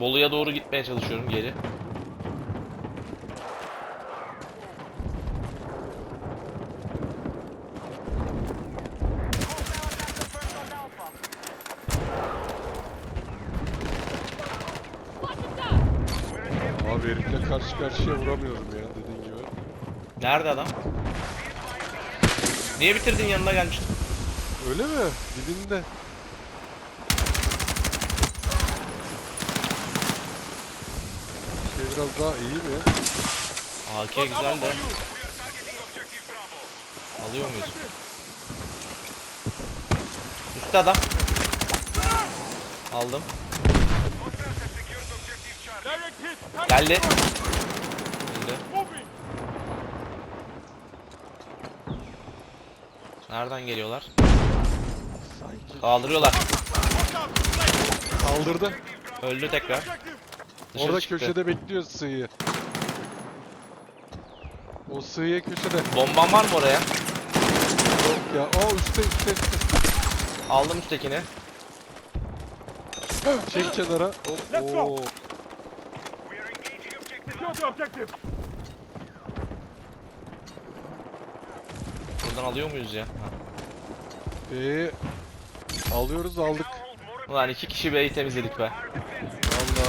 Bolu'ya doğru gitmeye çalışıyorum geri. Abi herifle karşı karşıya vuramıyorum ya dediğin gibi. Nerede adam? Niye bitirdin yanına gelmiştim. Öyle mi? Dibinde. Şey biraz daha iyi mi? AK güzel de. Alıyor muyuz? Üstte adam. Aldım. Geldi. Geldi. Nereden geliyorlar? Kaldırıyorlar. Kaldırdı. Öldü tekrar. Dışarı Orada çıktı. köşede bekliyor sığıyı. O sığıya köşede. Bomban var mı oraya? Yok ya. Aa üstte üstte üstte. Aldım üsttekini. Çek kenara. Hop. Let's go. Oo. Buradan alıyor muyuz ya? Ha. Ee, alıyoruz aldık. Ulan iki kişi B'yi temizledik be. Valla.